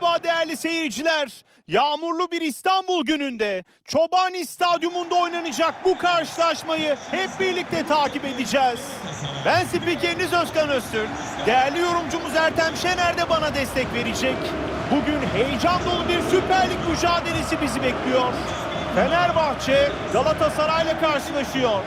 Merhaba değerli seyirciler. Yağmurlu bir İstanbul gününde Çobani Stadyumunda oynanacak bu karşılaşmayı hep birlikte takip edeceğiz. Ben spikeriniz Özkan Öztürk. Değerli yorumcumuz Ertem Şener de bana destek verecek. Bugün heyecan dolu bir Süper Lig mücadelesi bizi bekliyor. Fenerbahçe Galatasaray'la karşılaşıyor.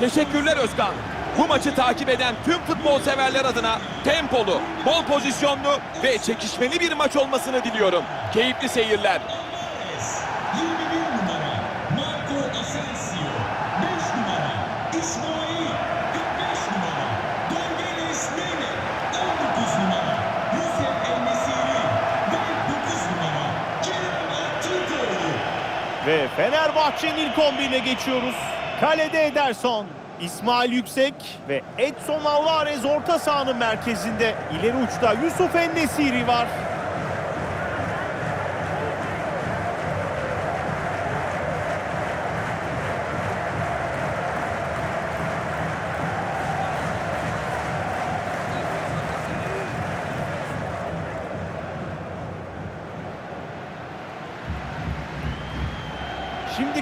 Teşekkürler Özkan. Bu maçı takip eden tüm futbol severler adına tempolu, bol pozisyonlu ve çekişmeli bir maç olmasını diliyorum. Keyifli seyirler. 21 numara Marco Asensio 5 numara İsmail 45 numara Dorgeles Mene 19 numara Yusuf El-Nesiri ve 9 numara Kerem Aktürkoğlu Ve Fenerbahçe'nin ilk 11'ine geçiyoruz. Kalede Ederson, İsmail Yüksek ve Edson Alvarez orta sahanın merkezinde. İleri uçta Yusuf Ennesiri var. Şimdi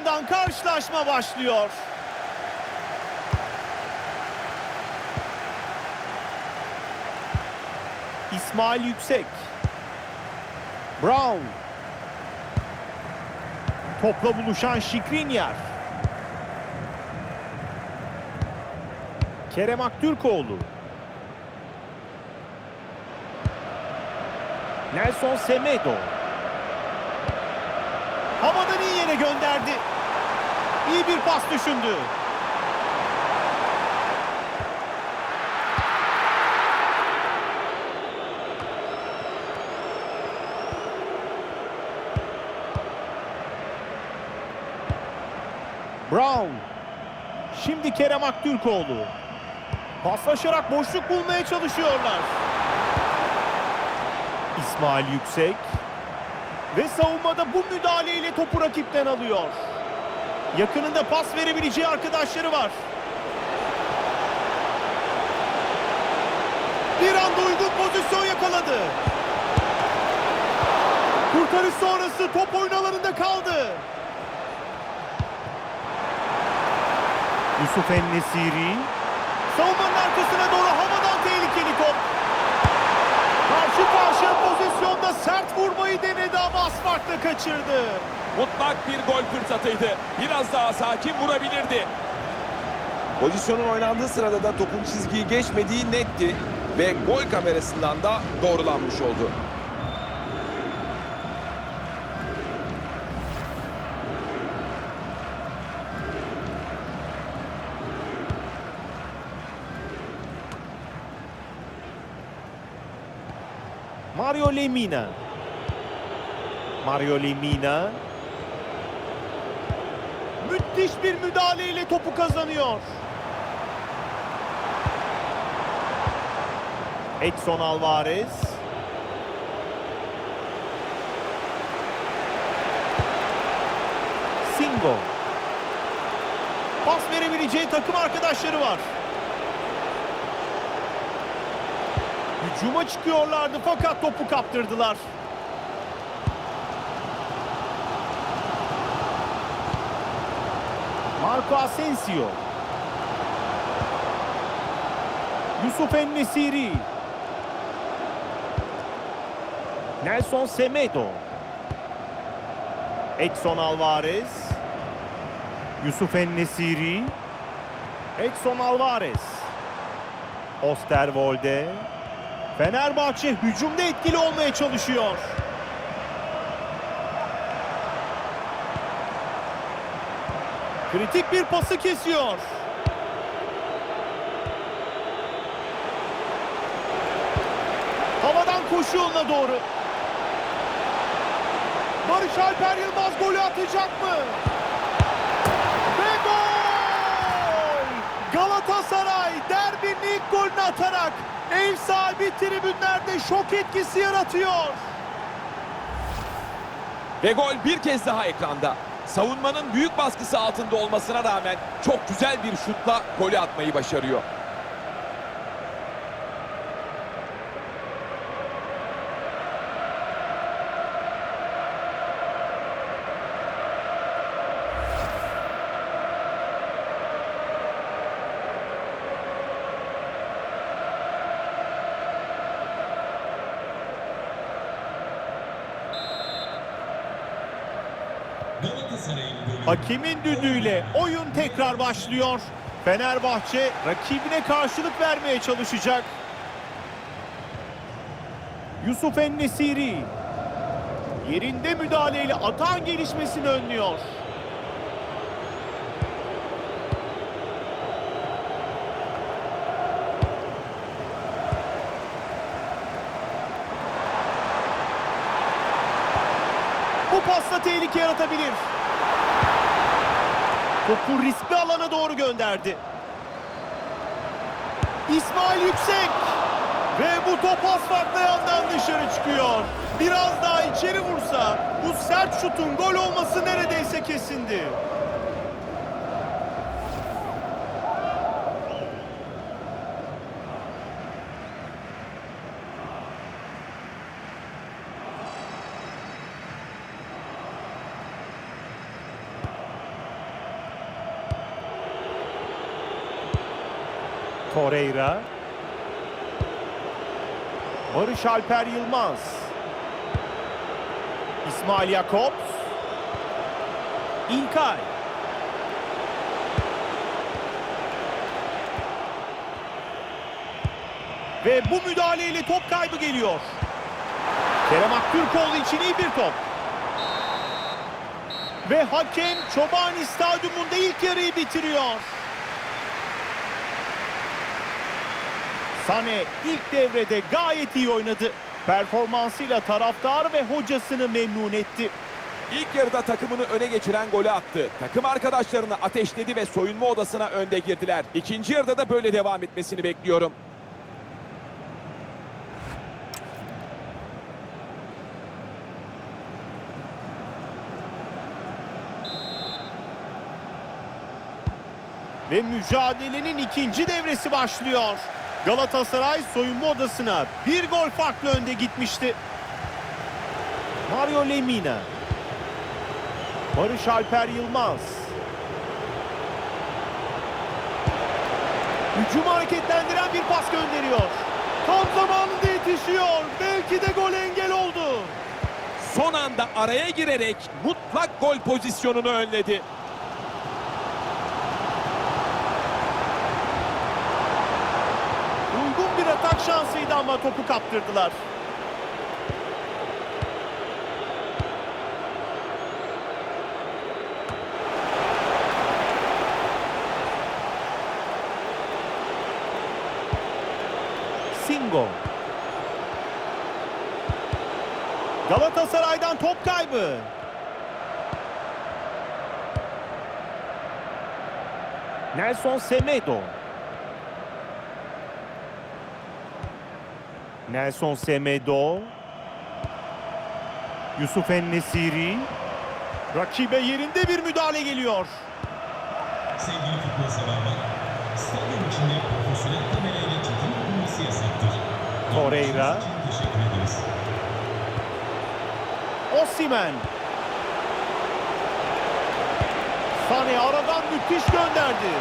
ardından karşılaşma başlıyor. İsmail Yüksek. Brown. Topla buluşan Şikrinyar. Kerem Aktürkoğlu. Nelson Semedo. Havadan iyi yere gönderdi. İyi bir pas düşündü. Brown. Şimdi Kerem Aktürkoğlu. Paslaşarak boşluk bulmaya çalışıyorlar. İsmail Yüksek. Ve savunmada bu müdahaleyle topu rakipten alıyor. Yakınında pas verebileceği arkadaşları var. Bir anda uygun pozisyon yakaladı. Kurtarış sonrası top oynalarında kaldı. Yusuf Ennesiri. Savunmanın arkasına doğru havadan tehlikeli top. Karşı karşıya pozisyonda sert vurmayı denedi ama az farkla kaçırdı. Mutlak bir gol fırsatıydı. Biraz daha sakin vurabilirdi. Pozisyonun oynandığı sırada da topun çizgiyi geçmediği netti ve gol kamerasından da doğrulanmış oldu. Mario Lemina. Mario Lemina. Müthiş bir müdahaleyle topu kazanıyor. Edson Alvarez. Singo. Pas verebileceği takım arkadaşları var. Hücuma çıkıyorlardı fakat topu kaptırdılar. Marco Asensio. Yusuf Ennesiri. Nelson Semedo. Edson Alvarez. Yusuf Ennesiri. Edson Alvarez. Osterwolde. Fenerbahçe hücumda etkili olmaya çalışıyor. Kritik bir pası kesiyor. Havadan koşu yoluna doğru. Barış Alper Yılmaz golü atacak mı? Ve gol! Galatasaray derbinin ilk golünü atarak ev sahibi tribünlerde şok etkisi yaratıyor. Ve gol bir kez daha ekranda. Savunmanın büyük baskısı altında olmasına rağmen çok güzel bir şutla golü atmayı başarıyor. Hakemin düdüğüyle oyun tekrar başlıyor. Fenerbahçe rakibine karşılık vermeye çalışacak. Yusuf Ennesiri yerinde müdahaleyle atağın gelişmesini önlüyor. Bu pasla tehlike yaratabilir. Topu riskli alana doğru gönderdi. İsmail Yüksek. Ve bu top pas farklı yandan dışarı çıkıyor. Biraz daha içeri vursa bu sert şutun gol olması neredeyse kesindi. Torreira. Barış Alper Yılmaz. İsmail Jakobs. İlkay. Ve bu müdahaleyle top kaybı geliyor. Kerem Aktürkoğlu için iyi bir top. Ve hakem Çobani Stadyumunda ilk yarıyı bitiriyor. Sane ilk devrede gayet iyi oynadı. Performansıyla taraftarı ve hocasını memnun etti. İlk yarıda takımını öne geçiren golü attı. Takım arkadaşlarını ateşledi ve soyunma odasına önde girdiler. İkinci yarıda da böyle devam etmesini bekliyorum. Ve mücadelenin ikinci devresi başlıyor. Galatasaray soyunma odasına bir gol farklı önde gitmişti. Mario Lemina. Barış Alper Yılmaz. Hücumu hareketlendiren bir pas gönderiyor. Tam zamanında yetişiyor. Belki de gol engel oldu. Son anda araya girerek mutlak gol pozisyonunu önledi. Uygun bir atak şansıydı ama topu kaptırdılar. Singo. Galatasaray'dan top kaybı. Nelson Semedo. Nelson Semedo. Yusuf Ennesiri. Rakibe yerinde bir müdahale geliyor. Sevgili futbol severler, stadyum içinde profesyonel kamerayla çekim yapılması yasaktır. Torreira. Teşekkür ederiz. Osimen. Sane aradan müthiş gönderdi.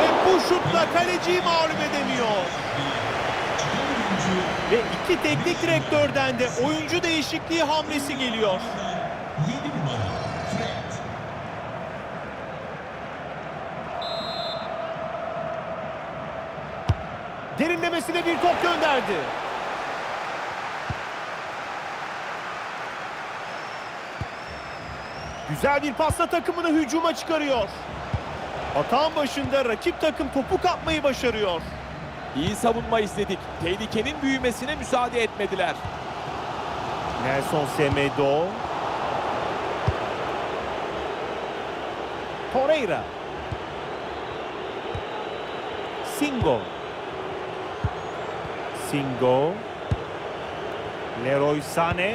Ve bu şutla kaleciyi mağlup edemiyor. Ve iki teknik direktörden de oyuncu değişikliği hamlesi geliyor. 7 numara Fred. Derinlemesine bir top gönderdi. Güzel bir pasla takımını hücuma çıkarıyor. Atağın başında rakip takım topu kapmayı başarıyor. İyi savunma izledik. Tehlikenin büyümesine müsaade etmediler. Nelson Semedo. Torreira. Singo. Singo. Leroy Sané.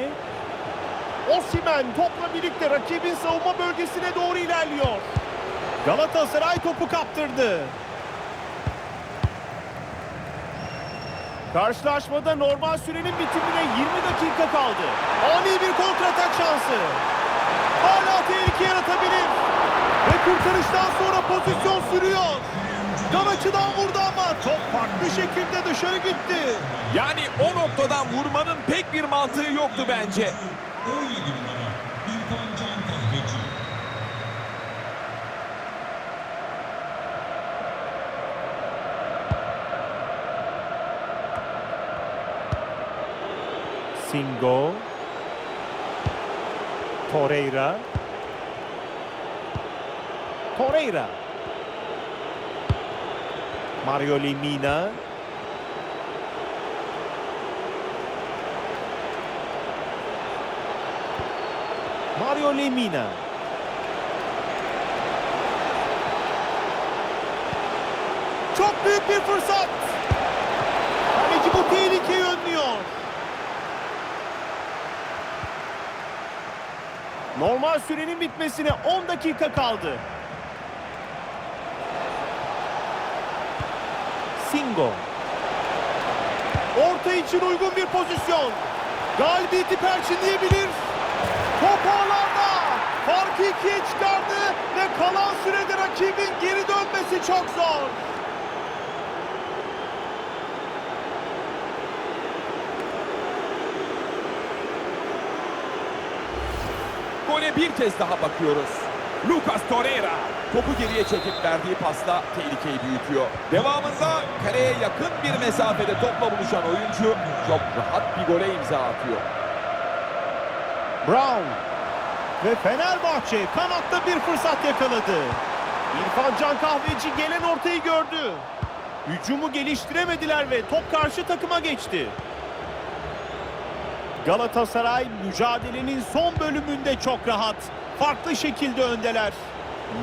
Osimhen topla birlikte rakibin savunma bölgesine doğru ilerliyor. Galatasaray topu kaptırdı. Karşılaşmada normal sürenin bitimine 20 dakika kaldı. Ani bir kontratak şansı. Hala tehlike yaratabilir. Ve kurtarıştan sonra pozisyon sürüyor. Yan açıdan vurdu ama top farklı şekilde dışarı gitti. Yani o noktadan vurmanın pek bir mantığı yoktu bence. 17 numara İrfan Can Kahveci. Singo. Torreira. Torreira. Mario Lemina. Mario Lemina. Çok büyük bir fırsat. Kaleci bu tehlikeyi önlüyor. Normal sürenin bitmesine 10 dakika kaldı. Singo. Orta için uygun bir pozisyon. Galibiyeti perçinleyebilir. Top ağlarda. Farkı ikiye çıkardı ve kalan sürede rakibin geri dönmesi çok zor. Gole bir kez daha bakıyoruz. Lucas Torreira topu geriye çekip verdiği pasla tehlikeyi büyütüyor. Devamında kaleye yakın bir mesafede topla buluşan oyuncu çok rahat bir gole imza atıyor. Brown ve Fenerbahçe kanatta bir fırsat yakaladı. İrfan Can Kahveci gelen ortayı gördü. Hücumu geliştiremediler ve top karşı takıma geçti. Galatasaray mücadelenin son bölümünde çok rahat. Farklı şekilde öndeler.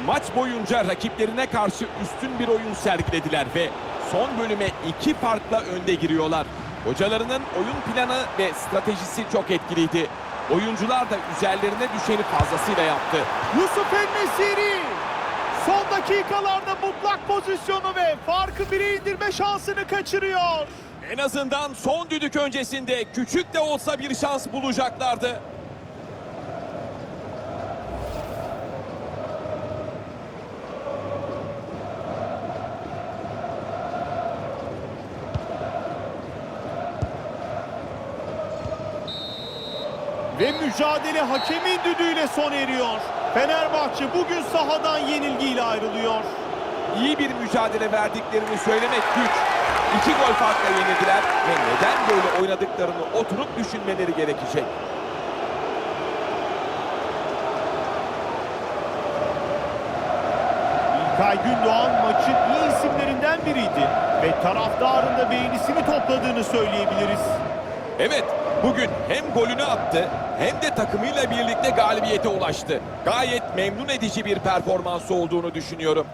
Maç boyunca rakiplerine karşı üstün bir oyun sergilediler ve son bölüme iki farkla önde giriyorlar. Hocalarının oyun planı ve stratejisi çok etkiliydi. Oyuncular da üzerlerine düşeni fazlasıyla yaptı. Yusuf El-Nesiri son dakikalarda mutlak pozisyonu ve farkı bire indirme şansını kaçırıyor. En azından son düdük öncesinde küçük de olsa bir şans bulacaklardı. Ve mücadele hakemin düdüğüyle sona eriyor. Fenerbahçe bugün sahadan yenilgiyle ayrılıyor. İyi bir mücadele verdiklerini söylemek güç. İki gol farkla yenildiler ve neden böyle oynadıklarını oturup düşünmeleri gerekecek. İlkay Gündoğan maçın iyi isimlerinden biriydi. Ve taraftarın da beğenisini topladığını söyleyebiliriz. Evet, bugün hem golünü attı hem de takımıyla birlikte galibiyete ulaştı. Gayet memnun edici bir performansı olduğunu düşünüyorum.